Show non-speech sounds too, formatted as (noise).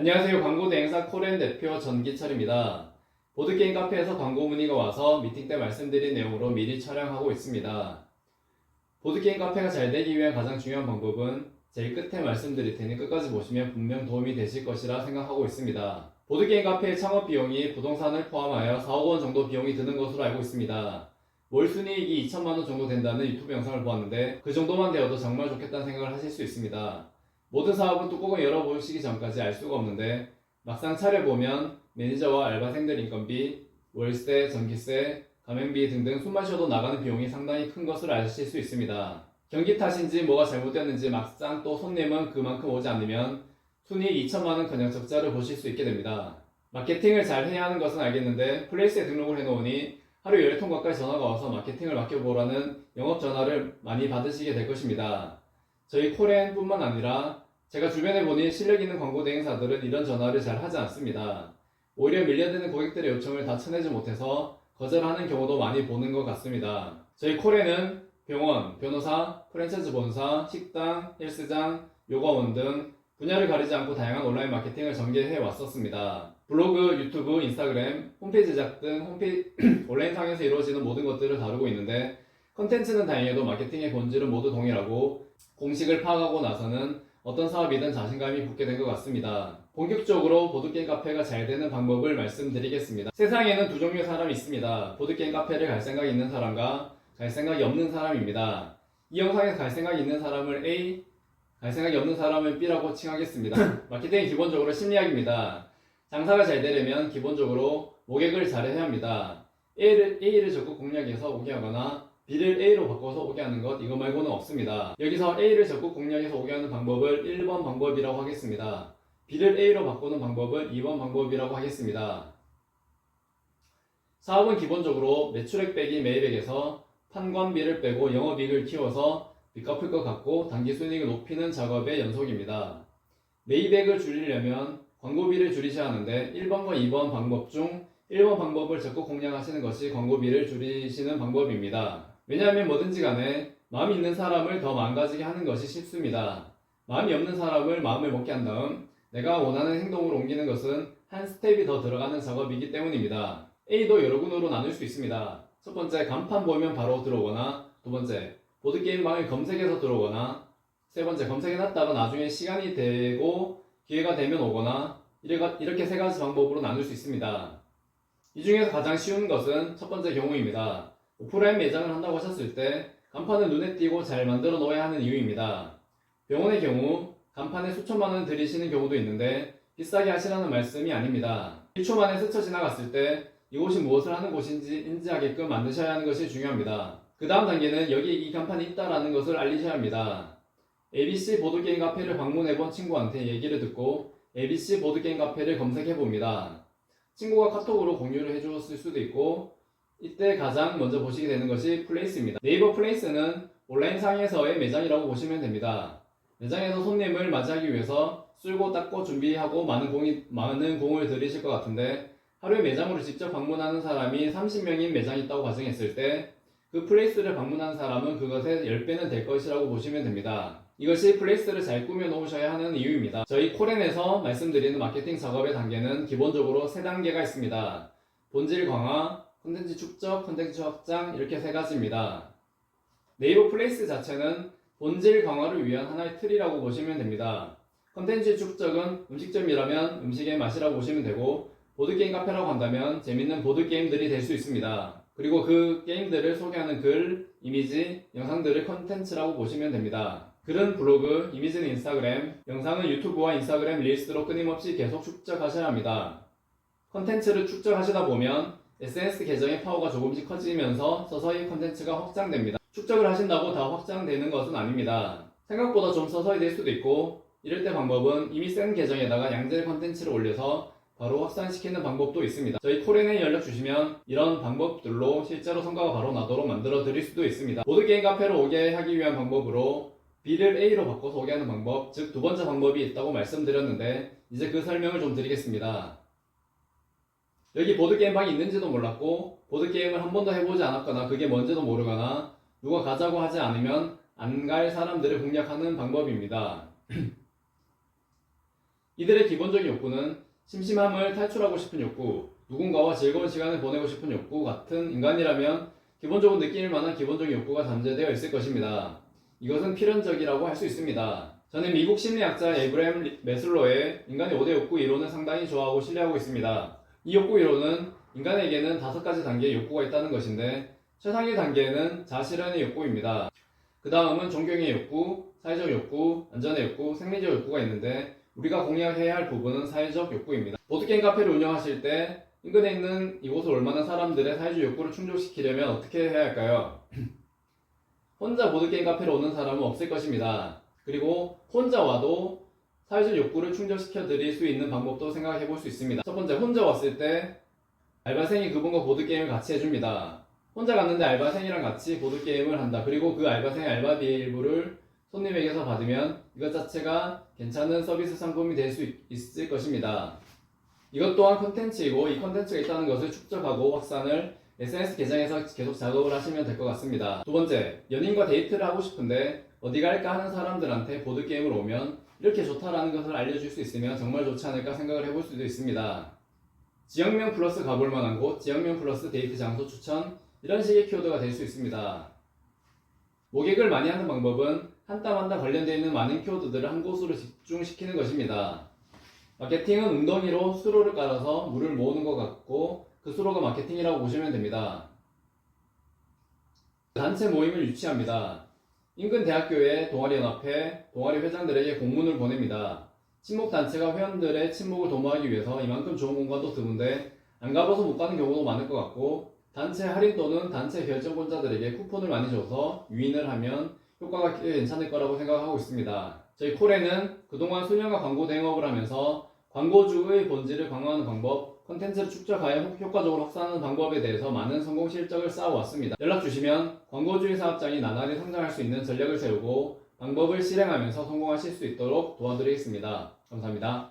안녕하세요. 광고 대행사 코렌 대표 전기철입니다. 보드게임 카페에서 광고 문의가 와서 미팅 때 말씀드린 내용으로 미리 촬영하고 있습니다. 보드게임 카페가 잘 되기 위한 가장 중요한 방법은 제일 끝에 말씀드릴 테니 끝까지 보시면 분명 도움이 되실 것이라 생각하고 있습니다. 보드게임 카페의 창업 비용이 부동산을 포함하여 4억 원 정도 비용이 드는 것으로 알고 있습니다. 월 순이익이 2천만 원 정도 된다는 유튜브 영상을 보았는데 그 정도만 되어도 정말 좋겠다는 생각을 하실 수 있습니다. 모든 사업은 뚜껑을 열어보시기 전까지 알 수가 없는데 막상 차려보면 매니저와 알바생들 인건비, 월세, 전기세, 가맹비 등등 숨만 쉬어도 나가는 비용이 상당히 큰 것을 아실 수 있습니다. 경기 탓인지 뭐가 잘못됐는지 막상 또 손님은 그만큼 오지 않으면 순이익 2천만 원커녕 적자를 보실 수 있게 됩니다. 마케팅을 잘 해야 하는 것은 알겠는데 플레이스에 등록을 해놓으니 하루 10통 가까이 전화가 와서 마케팅을 맡겨보라는 영업 전화를 많이 받으시게 될 것입니다. 저희 코렌뿐만 아니라 제가 주변에 보니 실력 있는 광고 대행사들은 이런 전화를 잘 하지 않습니다. 오히려 밀려드는 고객들의 요청을 다 쳐내지 못해서 거절하는 경우도 많이 보는 것 같습니다. 저희 콜에는 병원, 변호사, 프랜차이즈 본사, 식당, 헬스장, 요가원 등 분야를 가리지 않고 다양한 온라인 마케팅을 전개해 왔었습니다. 블로그, 유튜브, 인스타그램, 홈페이지 제작 등 홈페이지, (clears throat) 온라인 상에서 이루어지는 모든 것들을 다루고 있는데 컨텐츠는 다행히도 마케팅의 본질은 모두 동일하고 공식을 파악하고 나서는 어떤 사업이든 자신감이 붙게 된 것 같습니다. 본격적으로 보드게임 카페가 잘 되는 방법을 말씀드리겠습니다. 세상에는 두 종류의 사람이 있습니다. 보드게임 카페를 갈 생각이 있는 사람과 갈 생각이 없는 사람입니다. 이 영상에서 갈 생각이 있는 사람을 A, 갈 생각이 없는 사람을 B라고 칭하겠습니다. (laughs) 마케팅은 기본적으로 심리학입니다. 장사가 잘 되려면 기본적으로 모객을 잘해야 합니다. A를, A를 적극 공략해서 오게 하거나 B를 A로 바꿔서 오게 하는 것 이거 말고는 없습니다. 여기서 A를 적극 공략해서 오게 하는 방법을 1번 방법이라고 하겠습니다. B를 A로 바꾸는 방법을 2번 방법이라고 하겠습니다. 사업은 기본적으로 매출액 빼기 매입액에서 판관비를 빼고 영업이익을 키워서 빚갚을 것 같고 단기 순이익을 높이는 작업의 연속입니다. 매입액을 줄이려면 광고비를 줄이셔야 하는데 1번과 2번 방법 중 1번 방법을 적극 공략하시는 것이 광고비를 줄이시는 방법입니다. 왜냐하면 뭐든지 간에 마음이 있는 사람을 더 망가지게 하는 것이 쉽습니다. 마음이 없는 사람을 마음을 먹게 한 다음 내가 원하는 행동으로 옮기는 것은 한 스텝이 더 들어가는 작업이기 때문입니다. A도 여러 군으로 나눌 수 있습니다. 첫 번째, 간판 보면 바로 들어오거나, 두 번째, 보드게임방을 검색해서 들어오거나, 세 번째, 검색해놨다가 나중에 시간이 되고 기회가 되면 오거나, 이렇게 세 가지 방법으로 나눌 수 있습니다. 이 중에서 가장 쉬운 것은 첫 번째 경우입니다. 오프라인 매장을 한다고 하셨을 때 간판을 눈에 띄고 잘 만들어 놓아야 하는 이유입니다. 병원의 경우 간판에 수천만 원 들이시는 경우도 있는데 비싸게 하시라는 말씀이 아닙니다. 1초 만에 스쳐 지나갔을 때 이곳이 무엇을 하는 곳인지 인지하게끔 만드셔야 하는 것이 중요합니다. 그 다음 단계는 여기 이 간판이 있다라는 것을 알리셔야 합니다. ABC 보드게임 카페를 방문해본 친구한테 얘기를 듣고 ABC 보드게임 카페를 검색해 봅니다. 친구가 카톡으로 공유를 해주었을 수도 있고 이때 가장 먼저 보시게 되는 것이 플레이스입니다. 네이버 플레이스는 온라인 상에서의 매장이라고 보시면 됩니다. 매장에서 손님을 맞이하기 위해서 쓸고 닦고 준비하고 많은 공이 많은 공을 들이실 것 같은데 하루에 매장으로 직접 방문하는 사람이 30명인 매장이 있다고 가정했을 때 그 플레이스를 방문하는 사람은 그것의 10배는 될 것이라고 보시면 됩니다. 이것이 플레이스를 잘 꾸며 놓으셔야 하는 이유입니다. 저희 코렌에서 말씀드리는 마케팅 작업의 단계는 기본적으로 세 단계가 있습니다. 본질 강화, 콘텐츠 축적, 콘텐츠 확장 이렇게 세 가지입니다. 네이버 플레이스 자체는 본질 강화를 위한 하나의 틀이라고 보시면 됩니다. 콘텐츠 축적은 음식점이라면 음식의 맛이라고 보시면 되고 보드게임 카페라고 한다면 재밌는 보드게임들이 될 수 있습니다. 그리고 그 게임들을 소개하는 글, 이미지, 영상들을 컨텐츠라고 보시면 됩니다. 글은 블로그, 이미지는 인스타그램, 영상은 유튜브와 인스타그램 릴스로 끊임없이 계속 축적하셔야 합니다. 컨텐츠를 축적하시다 보면 SNS 계정의 파워가 조금씩 커지면서 서서히 컨텐츠가 확장됩니다. 축적을 하신다고 다 확장되는 것은 아닙니다. 생각보다 좀 서서히 될 수도 있고 이럴 때 방법은 이미 센 계정에다가 양질 컨텐츠를 올려서 바로 확산시키는 방법도 있습니다. 저희 코렌에 연락 주시면 이런 방법들로 실제로 성과가 바로 나도록 만들어 드릴 수도 있습니다. 보드게임 카페로 오게 하기 위한 방법으로 B를 A로 바꿔서 오게 하는 방법, 즉 두 번째 방법이 있다고 말씀드렸는데 이제 그 설명을 좀 드리겠습니다. 여기 보드게임 방이 있는지도 몰랐고 보드게임을 한 번도 해보지 않았거나 그게 뭔지도 모르거나 누가 가자고 하지 않으면 안 갈 사람들을 공략하는 방법입니다. (clears throat) 이들의 기본적인 욕구는 심심함을 탈출하고 싶은 욕구, 누군가와 즐거운 시간을 보내고 싶은 욕구 같은 인간이라면 기본적으로 느낄 만한 기본적인 욕구가 잠재되어 있을 것입니다. 이것은 필연적이라고 할 수 있습니다. 저는 미국 심리학자 에브라임 리- 메슬로의 인간의 5대 욕구 이론을 상당히 좋아하고 신뢰하고 있습니다. 이 욕구 이론은 인간에게는 다섯 가지 단계의 욕구가 있다는 것인데 최상위 단계는 자실현의 욕구입니다. 그 다음은 존경의 욕구, 사회적 욕구, 안전의 욕구, 생리적 욕구가 있는데 우리가 공략해야 할 부분은 사회적 욕구입니다. 보드게임 카페를 운영하실 때 인근에 있는 이곳을 얼마나 사람들의 사회적 욕구를 충족시키려면 어떻게 해야 할까요? (clears throat) 혼자 보드게임 카페로 오는 사람은 없을 것입니다. 그리고 혼자 와도 사회적 욕구를 충족시켜 드릴 수 있는 방법도 생각해 볼 수 있습니다. 첫 번째, 혼자 왔을 때 알바생이 그분과 보드게임을 같이 해줍니다. 혼자 갔는데 알바생이랑 같이 보드게임을 한다. 그리고 그 알바생의 알바비 일부를 손님에게서 받으면 이것 자체가 괜찮은 서비스 상품이 될 수 있을 것입니다. 이것 또한 컨텐츠이고 이 컨텐츠가 있다는 것을 축적하고 확산을 SNS 계정에서 계속 작업을 하시면 될 것 같습니다. 두 번째, 연인과 데이트를 하고 싶은데 어디 갈까 하는 사람들한테 보드게임을 오면 이렇게 좋다라는 것을 알려줄 수 있으면 정말 좋지 않을까 생각을 해볼 수도 있습니다. 지역명 플러스 가볼 만한 곳, 지역명 플러스 데이트 장소 추천, 이런 식의 키워드가 될 수 있습니다. 모객을 많이 하는 방법은 한 땀 한 땀 관련되어 있는 많은 키워드들을 한 곳으로 집중시키는 것입니다. 마케팅은 웅덩이로 수로를 깔아서 물을 모으는 것 같고 그 수로가 마케팅이라고 보시면 됩니다. 단체 모임을 유치합니다. 인근 대학교의 동아리 연합회, 동아리 회장들에게 공문을 보냅니다. 친목 단체가 회원들의 친목을 도모하기 위해서 이만큼 좋은 공간도 드문데 안 가봐서 못 가는 경우도 많을 것 같고 단체 할인 또는 단체 결정권자들에게 쿠폰을 많이 줘서 유인을 하면 효과가 꽤 괜찮을 거라고 생각하고 있습니다. 저희 콜에는 그동안 수년간 광고 대행업을 하면서 광고주의 본질을 강화하는 방법, 컨텐츠를 축적하여 효- 효과적으로 확산하는 방법에 대해서 많은 성공 실적을 쌓아왔습니다. 연락 주시면 광고주의 사업장이 나날이 성장할 수 있는 전략을 세우고 방법을 실행하면서 성공하실 수 있도록 도와드리겠습니다. 감사합니다.